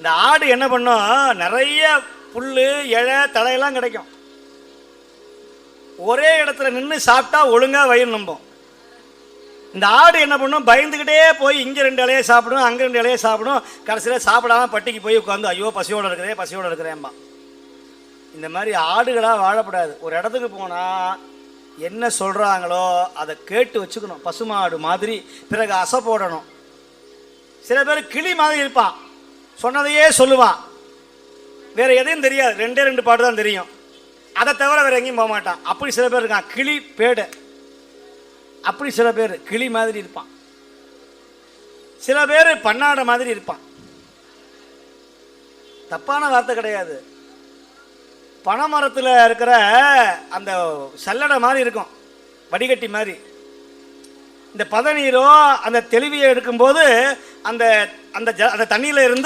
இந்த ஆடு என்ன பண்ணும்? நிறைய புல் இழை தழையெல்லாம் கிடைக்கும். ஒரே இடத்துல நின்று சாப்பிட்டா ஒழுங்காக வயிறு நம்பும். இந்த ஆடு என்ன பண்ணும்? பயந்துக்கிட்டே போய் இங்கே ரெண்டு இலையை சாப்பிடும் அங்கே ரெண்டு இலையை சாப்பிடும். கடைசியில் சாப்பிடாம பட்டிக்கு போய் உட்காந்து ஐயோ பசியோடு இருக்கிறே பசியோடு இருக்கிறேன்பா இந்த மாதிரி ஆடுகளாக வாழப்படாது. ஒரு இடத்துக்கு போனால் என்ன சொல்கிறாங்களோ அதை கேட்டு வச்சுக்கணும். பசுமாடு மாதிரி பிறகு அசை போடணும். சில பேர் கிளி மாதிரி இருப்பான். சொன்னதையே சொல்லுவான் வேற எதையும் தெரியாது. ரெண்டே ரெண்டு பாட்டு தான் தெரியும். அதை தவிர வேற எங்கேயும் போக மாட்டான். அப்படி சில பேர் இருக்கான். கிளி பேடை. அப்படி சில பேர் கிளி மாதிரி இருப்பான். சில பேர் பன்னாடை மாதிரி இருப்பான். தப்பான வார்த்தை கிடையாது. பனைமரத்தில் இருக்கிற அந்த சல்லடை மாதிரி இருக்கும். வடிகட்டி மாதிரி. இந்த பதநீரோ அந்த தெளிவியை எடுக்கும்போது அந்த அந்த ஜ அந்த தண்ணியில் இருந்து